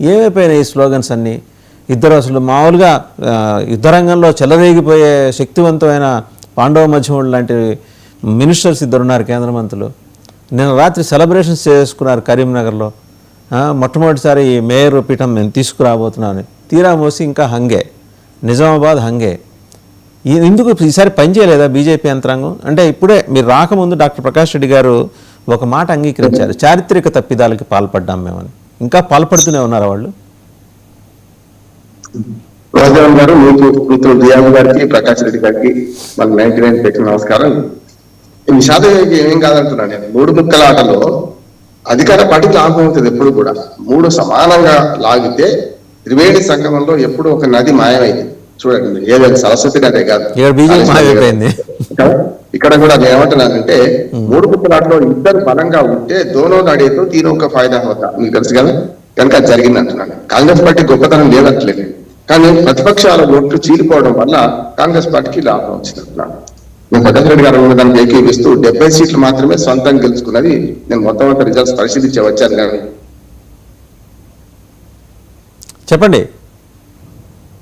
ఏమైపోయినాయి ఈ స్లోగన్స్ అన్నీ? ఇద్దరు అసలు మామూలుగా యుద్ధరంగంలో చెలరేగిపోయే శక్తివంతమైన పాండవ మధ్యముడు లాంటి మినిస్టర్స్ ఇద్దరు ఉన్నారు కేంద్ర మంత్రులు. నిన్న రాత్రి సెలబ్రేషన్స్ చేసుకున్నారు కరీంనగర్లో. మొట్టమొదటిసారి ఈ మేయర్ పీఠం మేము తీసుకురాబోతున్నామని తీరా మోసి ఇంకా హంగే. నిజామాబాద్ హంగే. ఈ- ఎందుకు ఈసారి పనిచేయలేదా బీజేపీ యంత్రాంగం? అంటే ఇప్పుడే మీరు రాకముందు డాక్టర్ ప్రకాష్ రెడ్డి గారు ఒక మాట అంగీకరించారు. చారిత్రక తప్పిదాలకి పాల్పడ్డాం మేమని. ఇంకా పాల్పడుతూనే ఉన్నారు వాళ్ళు? రోజారాం గారు మీకు గారికి ప్రకాష్ రెడ్డి గారికి మన నైన్టీ నైన్ పెట్టిన నమస్కారం. ఈ నిషాదం ఏం కాదంటున్నాను నేను. మూడు ముక్కల ఆటలో అధికార పార్టీ లాభం అవుతుంది ఎప్పుడు కూడా. మూడు సమానంగా లాగితే త్రివేణి సంగమంలో ఎప్పుడు ఒక నది మాయమైంది. చూడండి. ఏదైనా సరస్వతి నదే కాదు. ఇక్కడ కూడా నేను ఏమంటున్నానంటే మూడు ముక్కలాటలో ఇద్దరు బలంగా ఉంటే దోనో నడేతో తీరో ఒక ఫాయిదా అవుతా. మీకు తెలుసు కదా? కనుక అది జరిగింది అంటున్నాను. కాంగ్రెస్ పార్టీ గొప్పతనం లేదట్లేదు కానీ ప్రతిపక్షాల ఓట్లు చీలిపోవడం వల్ల కాంగ్రెస్ పార్టీకి లాభం వచ్చింది అంటున్నాను. నేను రెడ్డి గారు దానికి ఏకీపిస్తూ డెబ్బై సీట్లు మాత్రమే సొంతంగా గెలుచుకున్నది నేను మొత్తం రిజల్ట్స్ పరిశీలించి వచ్చాను కానీ. చెప్పండి.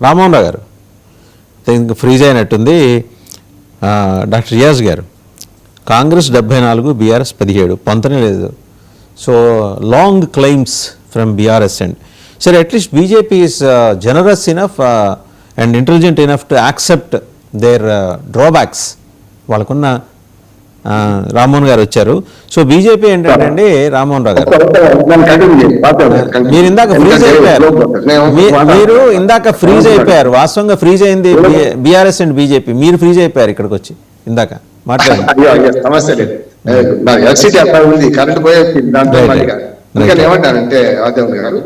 రామ్మోహన్ రావు గారు. ఫ్రీజ్ అయినట్టుంది డాక్టర్ రియాజ్ గారు. కాంగ్రెస్ డెబ్బై నాలుగు బీఆర్ఎస్ పదిహేడు పొంతనే లేదు. So long claims from BRS and సరే at least BJP is generous enough and intelligent enough to accept their drawbacks వాళ్ళకున్న రామ్మోహన్ గారు వచ్చారు. సో బీజేపీ ఏంటంటే అండి రామ్మోహన్ రావు గారు. మీరు ఇందాక ఫ్రీజ్ అయిపోయారు. మీరు ఇందాక ఫ్రీజ్ అయిపోయారు. వాస్తవంగా ఫ్రీజ్ అయింది బీఆర్ఎస్ అండ్ బీజేపీ. మీరు ఫ్రీజ్ అయిపోయారు ఇక్కడికి వచ్చి. ఇందాక మాట్లాడండి. సమస్య లేదు. ఉంది. కరెంట్ పోయే ఆదేవ్ గారు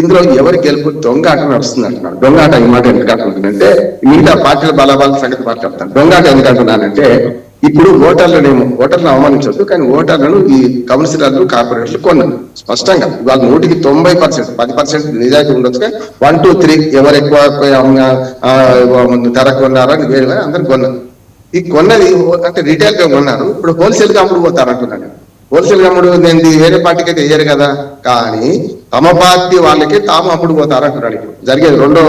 ఇందులో ఎవరి గెలుపు దొంగ ఆట నడుస్తుంది అంటున్నారు దొంగ ఆట ఈ మాట ఎందుకు అంటున్నానంటే మిగతా పార్టీల బలబాల సంగతి మాట్లాడతాను దొంగ ఆట ఎందుకు అంటున్నానంటే ఇప్పుడు ఓటర్లనేమో ఓటర్లను అవమానించొద్దు కానీ ఓటర్లను ఈ కౌన్సిలర్లు కార్పొరేటర్లు కొన్నారు స్పష్టంగా వాళ్ళ నూటికి తొంభై పర్సెంట్ పది పర్సెంట్ నిజాయితీ ఉండొచ్చు కానీ వన్ టూ త్రీ ఎవరు ఎక్కువ ధర కొన్నారని వేరు అందరు కొన్నారు ఈ కొన్నది అంటే రిటైల్గా కొన్నారు ఇప్పుడు హోల్సేల్గా అమ్ముడు పోతారు అంటున్నాను హోల్సేల్గా అమ్ముడు నేను వేరే పార్టీకి అయితే వేయరు కదా. కానీ తమ పార్టీ వాళ్ళకి తాము అప్పుడు పోతారు అంటున్నాడు జరిగేది రెండో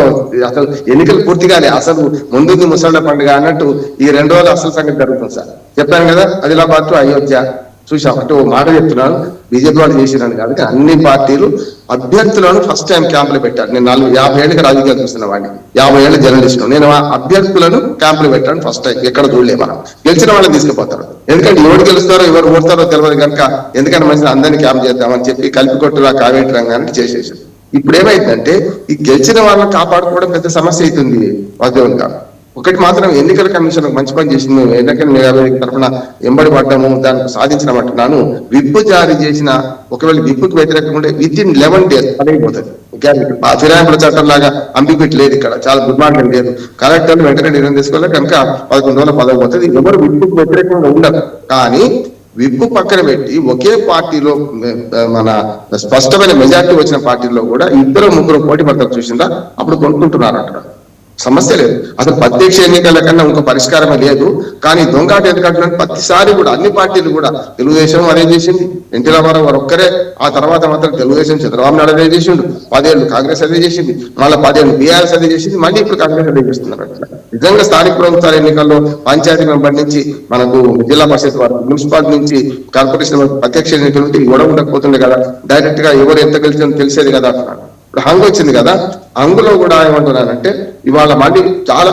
అసలు ఎన్నికలు పూర్తిగానే అసలు ముందుంది ముసళ్ళ పండుగ అన్నట్టు ఈ రెండు రోజులు అసలు సంగతి జరుగుతుంది సార్. చెప్పాను కదా ఆదిలాబాద్ టు అయోధ్య. చూసాం అంటే ఓ మాట చెప్తున్నాను బీజేపీ వాళ్ళు చేసినాను కాబట్టి అన్ని పార్టీలు అభ్యర్థులను ఫస్ట్ టైం క్యాంపులు పెట్టారు నేను నాలుగు యాభై ఏళ్ళకి రాజకీయాలు చూస్తున్న వాడిని. యాభై ఏళ్ళు జర్నలిస్ట్ నేను అభ్యర్థులను క్యాంపులు పెట్టాను ఫస్ట్ టైం ఎక్కడ చూడలే మనం. గెలిచిన వాళ్ళని తీసుకుపోతారు. ఎందుకంటే ఎవరు గెలుస్తారో ఎవరు ఓడతారో తెలియదు కనుక ఎందుకంటే మంచిది అందరినీ క్యాంప్ చేద్దామని చెప్పి కలిపి కొట్టురా కావేటి రంగానికి చేసేసారు. ఇప్పుడు ఏమైందంటే ఈ గెలిచిన వాళ్ళని కాపాడుకోవడం పెద్ద సమస్య అవుతుంది. వాస్తవంగా ఒకటి మాత్రం ఎన్నికల కమిషన్ మంచి పని చేసింది. ఎన్నికల నియోజకవర్గ తరఫున ఎంబడి పడ్డాము దానికి సాధించినామంటున్నాను విప్పు జారీ చేసిన ఒకవేళ విప్కు వ్యతిరేకంగా ఉంటే విత్ ఇన్ లెవెన్ డేస్ పడైపోతుంది ఫిరాయింపుల చట్టం లాగా అంబిక్విట్ లేదు ఇక్కడ. చాలా దుర్మార్గం లేదు కలెక్టర్లు వెంటనే నిర్ణయం తీసుకోవాలి. కనుక పదకొండు రోజుల పదవి పోతుంది. ఎవరు విప్పుకు వ్యతిరేకంగా ఉండరు. కానీ విప్పు పక్కన పెట్టి ఒకే పార్టీలో మన స్పష్టమైన మెజార్టీ వచ్చిన పార్టీలో కూడా ఇద్దరు ముగ్గురు పోటీ పడతారు చూసిందా? అప్పుడు కొనుక్కుంటున్నారు అంటారు సమస్య లేదు. అసలు ప్రత్యక్ష ఎన్నికల కన్నా ఇంకో పరిష్కారమే లేదు. కానీ దొంగాట ఎందుకంటే ప్రతిసారి కూడా అన్ని పార్టీలు కూడా తెలుగుదేశం అదే చేసింది. ఎన్టీ రామారావు గారు ఒక్కరే. ఆ తర్వాత మాత్రం తెలుగుదేశం చంద్రబాబు నాయుడు అదే చేసిండు. పదేళ్ళు కాంగ్రెస్ అదే చేసింది. మళ్ళీ పదేళ్ళు బీఆర్ఎస్ అదే చేసింది. మళ్ళీ ఇప్పుడు కాంగ్రెస్ అదే చేస్తున్నారు నిజంగా స్థానిక ప్రభుత్వాల ఎన్నికల్లో పంచాయతీ మెంబర్ నుంచి మనకు జిల్లా పరిషత్ వరకు మున్సిపాలిటీ నుంచి కార్పొరేషన్ ప్రత్యక్ష ఎన్నికలు ఉంటే గొడవ ఉండకపోతుండే కదా. డైరెక్ట్గా ఎవరు ఎంత గెలిచిందో తెలిసేది కదా. ఇప్పుడు హంగ్ వచ్చింది కదా. హంగులో కూడా ఏమంటున్నానంటే ఇవాళ మళ్ళీ చాలా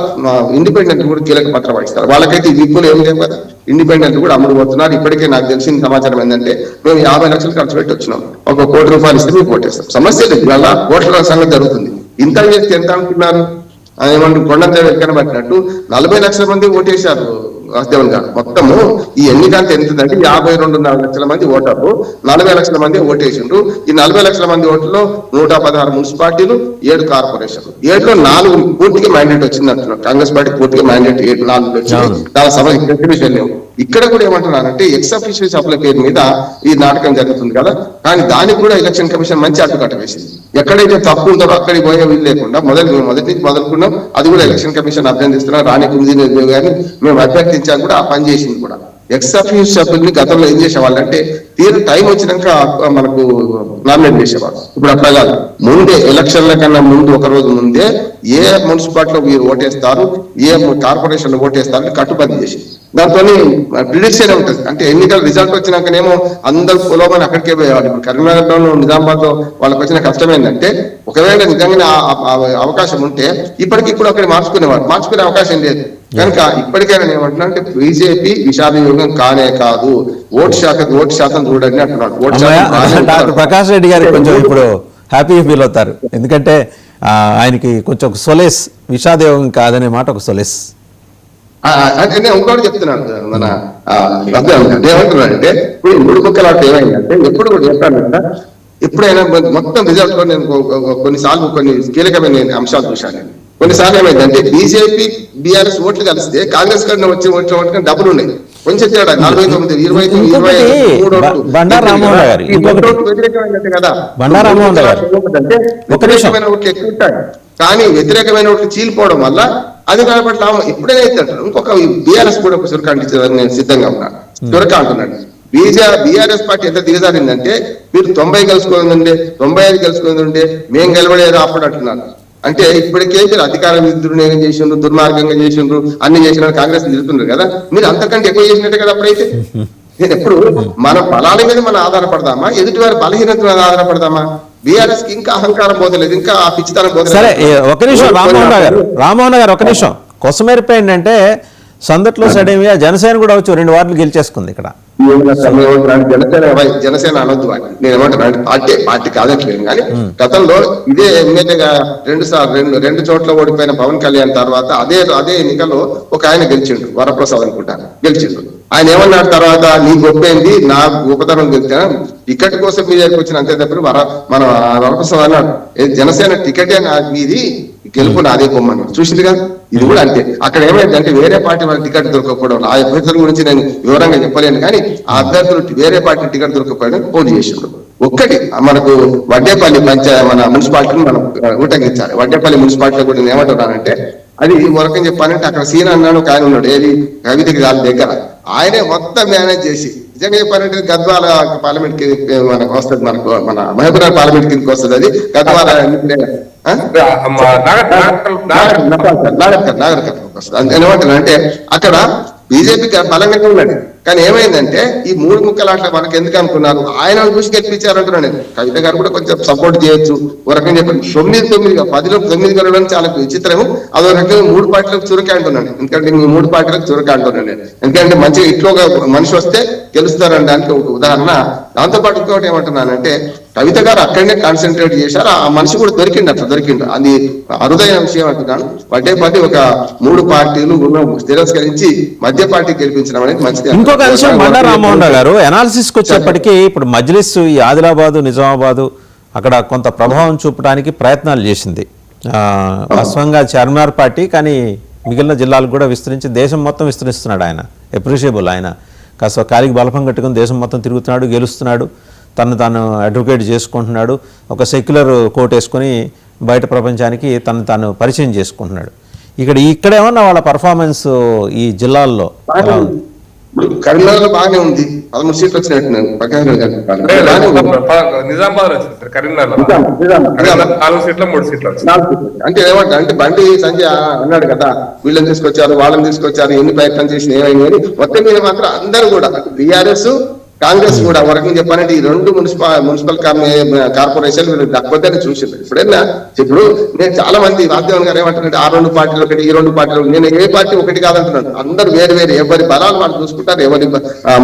ఇండిపెండెంట్ కూడా కీలక పాత్ర వహిస్తారు. వాళ్ళకైతే ఈ విప్పులు ఏం లేవు కదా. ఇండిపెండెంట్ కూడా అమలు పోతున్నారు. ఇప్పటికే నాకు తెలిసిన సమాచారం ఏంటంటే మేము యాభై లక్షలు ఖర్చు పెట్టి వచ్చినాం. ఒక కోటి రూపాయలు ఇస్తే మేము ఓటేస్తాం సమస్య లేదు. ఇవాళ ఓట్ల సంగతి జరుగుతుంది. ఇంత చేస్తే ఎంత అనుకున్నారు? ఆ ఏమంటారు? కొండంత ఎక్కడ పట్టినట్టు నలభై లక్షల మంది ఓటేశారు. వాసుదేవన్ గారు మొత్తము ఈ ఎన్నికంత ఎంతంటే యాభై రెండున్నర లక్షల మంది ఓటర్లు నలభై లక్షల మంది ఓటేసిండ్రు. ఈ నలభై లక్షల మంది ఓట్లలో నూట పదహారు మున్సిపాలిటీలు ఏడు కార్పొరేషన్లు. ఏడులో నాలుగు పూర్తిగా మ్యాండేట్ వచ్చింది అంటున్నారు. కాంగ్రెస్ పార్టీ పూర్తిగా మ్యాండేట్ ఏడు నాలుగు వచ్చింది. దాని లేవు ఇక్కడ కూడా ఏమంటున్నారంటే ఎక్స్ అఫీషియల్ సభల పేరు మీద ఈ నాటకం జరుగుతుంది కదా. కానీ దానికి కూడా ఎలక్షన్ కమిషన్ మంచి అడ్డుకట్ట వేసింది. ఎక్కడైతే తప్పు ఉందో అక్కడికి పోయే వీలు లేకుండా మొదలు మేము మొదటి నుంచి మొదలుకున్నాం. అది కూడా ఎలక్షన్ కమిషన్ అభ్యర్థిస్తున్నాం. రాణి కురుదీన్ గారిని మేము అభ్యర్థించాం. కూడా ఆ పని చేసింది కూడా. ఎక్స్ అఫీషియల్ సభ్యుల్ని గతంలో ఏం చేసేవాళ్ళు అంటే తీరు టైం వచ్చినాక మనకు నామినేట్ చేసేవాళ్ళు. ఇప్పుడు అట్లా కాదు. ముందే ఎలక్షన్ల కన్నా ముందు ఒక రోజు ముందే ఏ మున్సిపాలిటీలో మీరు ఓటేస్తారు ఏ కార్పొరేషన్లో ఓటేస్తారు కట్టుబడి చేసింది. దాంతో ప్రిడిక్షన్ ఉంటుంది. అంటే ఎన్నికల రిజల్ట్ వచ్చినాకనేమో అందరు పొలమని అక్కడికే పోయేవాళ్ళు. ఇప్పుడు కరీంనగర్లోను నిజామాబాద్లో వాళ్ళకి వచ్చిన కష్టం ఏంటంటే ఒకవేళ నిజంగానే అవకాశం ఉంటే ఇప్పటికి ఇప్పుడు అక్కడ మార్చుకునేవాడు మార్చుకునే అవకాశం లేదు. కనుక ఇప్పటికైనా నేను ఏమంటున్నా అంటే బీజేపీ విషాద యుగం కానే కాదు. ఓటు శాతం ఓటు శాతం చూడండి అంటున్నాడు. ఓటు శాతం. ప్రకాష్ రెడ్డి గారికి కొంచెం ఇప్పుడు హ్యాపీ ఫీల్ అవుతారు. ఎందుకంటే ఆయనకి కొంచెం ఒక సొలేస్ విషాదయోగం కాదనే మాట ఒక సొలేస్. నేను ఇంకోటి చెప్తున్నాను మన ఏమంటున్నాడు ఏమంటున్నానంటే ఇప్పుడు మూడు కుక్కల ఆట ఏమైందంటే ఎప్పుడు కూడా చెప్తానంట కదా ఎప్పుడైనా మొత్తం రిజల్ట్లో నేను కొన్నిసార్లు కొన్ని కీలకమైన అంశాలు చూశాను. కొన్నిసార్లు ఏమైందంటే బీజేపీ బీఆర్ఎస్ ఓట్లు కలిస్తే కాంగ్రెస్ కన్నా వచ్చే ఓట్ల ఓట్లు డబ్బులు ఉన్నాయి. కొంచెం తేడా నలభై తొమ్మిది ఇరవై తొమ్మిది ఇరవై ఐదు, ఇంకొకటి మూడు ఓట్లు. బ- బండారు రామ్మోహన్ గారు, ఈ మూడు ఇంకొకటి. ఓట్లు వ్యతిరేకమైనట్టు కదా బండారు రామ్మోహన్ గారు. అంటే ఒక నిమిషం. వ్యతిరేకమైన ఓట్లు ఎక్కువ ఉంటాయి కానీ వ్యతిరేకమైన ఓట్లు చీలిపోవడం వల్ల అది కాబట్టి లాభం ఎప్పుడైనా అవుతుంటారు ఇంకొక బీఆర్ఎస్ కూడా ఒక చురక అంటించదని నేను సిద్ధంగా ఉన్నాను చురక అంటున్నాడు బీజే బీఆర్ఎస్ పార్టీ ఎంత దిగజారిందంటే మీరు తొంభై గెలుచుకుందండి తొంభై ఐదు గెలుచుకుందండి మేము గెలవలేదు అప్పుడు అంటున్నారు అంటే ఇప్పటికే మీరు అధికారం దుర్వినియోగం చేసిండ్రు దుర్మార్గంగా చేసిండ్రు అన్ని చేసిన కాంగ్రెస్ తిరుగుతున్నారు కదా? మీరు అంతకంటే ఎక్కువ చేసినట్టే కదా అప్పుడైతే? నేను ఎప్పుడు మన బలాల మీద మనం ఆధారపడదామా? ఎదుటి వారి బలహీనత మీద ఆధారపడదామా? బీఆర్ఎస్కి ఇంకా అహంకారం పోతలేదు ఇంకా పిచ్చితనం పోతలేదు. సరే ఒక నిమిషం రామ్మోహన్ గారు రామ్మోహన్ గారు ఒక నిమిషం. కొసమెరిపి ఏంటంటే సందట్లో సడేమియా జనసేన కూడా వచ్చి రెండు వార్డులు గెలిచేసుకుంది ఇక్కడ? జనసేన జనసేన అనొద్దు అని. నేను ఏమంటున్నా అంటే పార్టీ పార్టీ కాదట్లేదు కానీ గతంలో ఇదే ఎమ్మెల్యేగా రెండు సార్లు రెండు రెండు చోట్ల ఓడిపోయిన పవన్ కళ్యాణ్ తర్వాత అదే అదే ఎన్నికల్లో ఒక ఆయన గెలిచిండు వరప్రసాద్ అనుకుంటాను. గెలిచిండు. ఆయన ఏమన్నాడు తర్వాత నీ గొప్పేంది? నా గొప్పతనం గెలిచా టికెట్ కోసం మీ దగ్గరికి వచ్చిన అంతే తప్ప వర మన వరప్రసాద్ అన్నాడు. "ఏ, జనసేన టికెటే మీది గెలుపు నాదే పొమ్మని చూసిందిగా? ఇది కూడా అంతే. అక్కడ ఏమైందంటే వేరే పార్టీ వాళ్ళ టికెట్ దొరకకపోవడం ఆ అభ్యర్థుల గురించి నేను వివరంగా చెప్పలేను కానీ ఆ అభ్యర్థులు వేరే పార్టీ టికెట్ దొరకకపోవడం పోటీ చేసిండ్రు. ఒక్కటి మనకు వడ్డేపల్లి పంచాయ మన మున్సిపాలిటీని మనం ఊటగించాలి వడ్డేపల్లి మున్సిపాలిటీ కూడా నేను ఏమంటున్నానంటే అది మొరకం చెప్పానంటే అక్కడ సీన్ అన్నాడు ఒక ఆయన ఉన్నాడు ఏది? కవితకి దాని దగ్గర. ఆయనే మొత్తం మేనేజ్ చేసి నిజంగా చెప్పాలంటే గద్వాల పార్లమెంట్కి మనకు వస్తుంది మనకు మన మహబూబ్నగర్ పార్లమెంట్ కిందకి వస్తుంది అది గద్వాల ఆ? ఏమంటున్నా అంటే అక్కడ బీజేపీ బలంగా ఉన్నాడు కానీ ఏమైందంటే ఈ మూడు ముక్కలాట్ల మనకు ఎందుకు అనుకున్నారు? ఆయన చూసి గెలిపించారంటున్నాను నేను కవిత గారు కూడా కొంచెం సపోర్ట్ చేయొచ్చు. ఒక రకంగా చెప్పండి తొమ్మిది తొమ్మిదిగా పదిలో తొమ్మిది గెలవడం చాలా విచిత్రము. అదో రకంగా మూడు పార్టీలకు చురక అంటున్నాను. ఎందుకంటే మీ మూడు పార్టీలకు చురక అంటున్నాను నేను. ఎందుకంటే మంచిగా ఇట్లో మనిషి వస్తే గెలుస్తారని దానికి ఒక ఉదాహరణ. దాంతో పాటు ఇంకోటి ఏమంటున్నానంటే కవిత గారు అక్కడనే కాన్సన్ట్రేట్ చేశారు. ఆ మనిషి కూడా దొరికిండు అట్లా దొరికిండు. అది అరుదైన విషయం అంటున్నాను వడ్డేపల్లి ఒక మూడు పార్టీలు తిరస్కరించి మధ్య పార్టీ గెలిపించడం అనేది మంచిది. ఇంకొక అంశం బండా రామ్మోహన్ గారు అనాలిసిస్కి వచ్చేప్పటికీ ఇప్పుడు మజ్లిస్ ఈ ఆదిలాబాదు నిజామాబాదు అక్కడ కొంత ప్రభావం చూపడానికి ప్రయత్నాలు చేసింది. ఆ, వాస్తవంగా చార్మినార్ పార్టీ కానీ మిగిలిన జిల్లాలకు కూడా విస్తరించి దేశం మొత్తం విస్తరిస్తున్నాడు ఆయన. అప్రిషియబుల్ ఆయన. కాస్త కాలికి బలపం కట్టుకుని దేశం మొత్తం తిరుగుతున్నాడు గెలుస్తున్నాడు. తను తాను అడ్వకేట్ చేసుకుంటున్నాడు. ఒక సెక్యులర్ కోట్ వేసుకొని బయట ప్రపంచానికి తను తాను పరిచయం చేసుకుంటున్నాడు. ఇక్కడ ఇక్కడ ఏమన్నా వాళ్ళ పర్ఫార్మెన్స్ ఈ జిల్లాల్లో బాగానే ఉంది? పదమూడు సీట్లు వచ్చినట్టు. నిజామాబాద్ వచ్చింది సార్ కరీంనగర్లో నిజాం, నిజాం, నిజాం. నాలుగు సీట్లు మూడు సీట్లు. అంటే ఏమంటా అంటే బండి సంజయ్ అన్నాడు కదా వీళ్ళని తీసుకొచ్చారు వాళ్ళని తీసుకొచ్చారు ఎన్ని ప్రయత్నం చేసిన ఏమైంది మొత్తం మీద మాత్రం అందరూ కూడా బీఆర్ఎస్ కాంగ్రెస్ కూడా వరకు రకంగా చెప్పాలంటే ఈ రెండు మున్సిపల్ మున్సిపల్ కార్పొరేషన్ వీళ్ళు చూసింది ఇప్పుడైనా ఇప్పుడు నేను చాలా మంది వాద్యవన్ గారు ఏమంటారంటే ఆ రెండు పార్టీలు ఒకటి ఈ రెండు పార్టీలు నేను ఏ పార్టీ ఒకటి కాదంటున్నాను. అందరూ వేరు వేరు ఎవరి బలాలు వాళ్ళు చూసుకుంటారు ఎవరి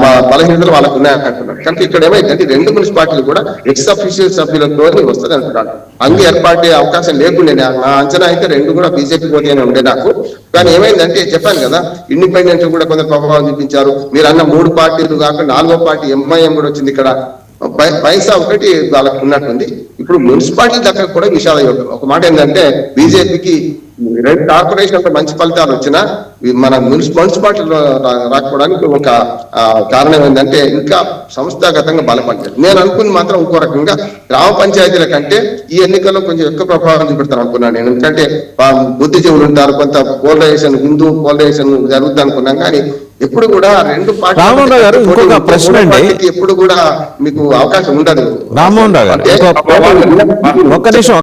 మా బలహీనతలు వాళ్ళకు ఉన్నాయని అంటున్నారు కనుక ఇక్కడ ఏమైందంటే రెండు మున్సిపాలిటీలు కూడా ఎక్స్ అఫీషియల్ సభ్యులతో వస్తుంది అంటున్నాను. అంగీ ఏర్పాటే అవకాశం లేకుండా నా నా అంచనా అయితే రెండు కూడా బీజేపీ పోటీనే ఉండే నాకు. కానీ ఏమైందంటే చెప్పాను కదా ఇండిపెండెంట్ కూడా కొంత ప్రభావం చూపించారు. మీరు అన్న మూడు పార్టీలు కాకుండా నాలుగో పార్టీ ఎంఐఎం కూడా వచ్చింది ఇక్కడ. పై- పైసా ఒకటి వాళ్ళకి ఉన్నట్టుంది. ఇప్పుడు మున్సిపాలిటీ దగ్గర కూడా విషయాలు ఒక మాట ఏంటంటే బీజేపీకి రెండు కార్పొరేషన్ మంచి ఫలితాలు వచ్చినా మన మున్సి మున్సిపాలిటీలో రాకపోవడానికి ఒక కారణం ఏంటంటే ఇంకా సంస్థాగతంగా బలపడలేదు. నేను అనుకుని మాత్రం ఇంకో రకంగా గ్రామ పంచాయతీల కంటే ఈ ఎన్నికల్లో కొంచెం ఎక్కువ ప్రభావం చూపెడతాను అనుకున్నాను నేను. ఎందుకంటే బుద్ధిజీవులు ఉంటారు కొంత పోలరైజేషన్ హిందూ పోలరైజేషన్ జరుగుతుంది అనుకున్నాం కానీ ఎప్పుడు కూడా రెండు రావు గారు, ఇంకొక. ప్రశ్న అండి. ఎప్పుడు కూడా మీకు అవకాశం ఉండదు రామ్మోహన్ రావు గారు, ఒక్క నిమిషం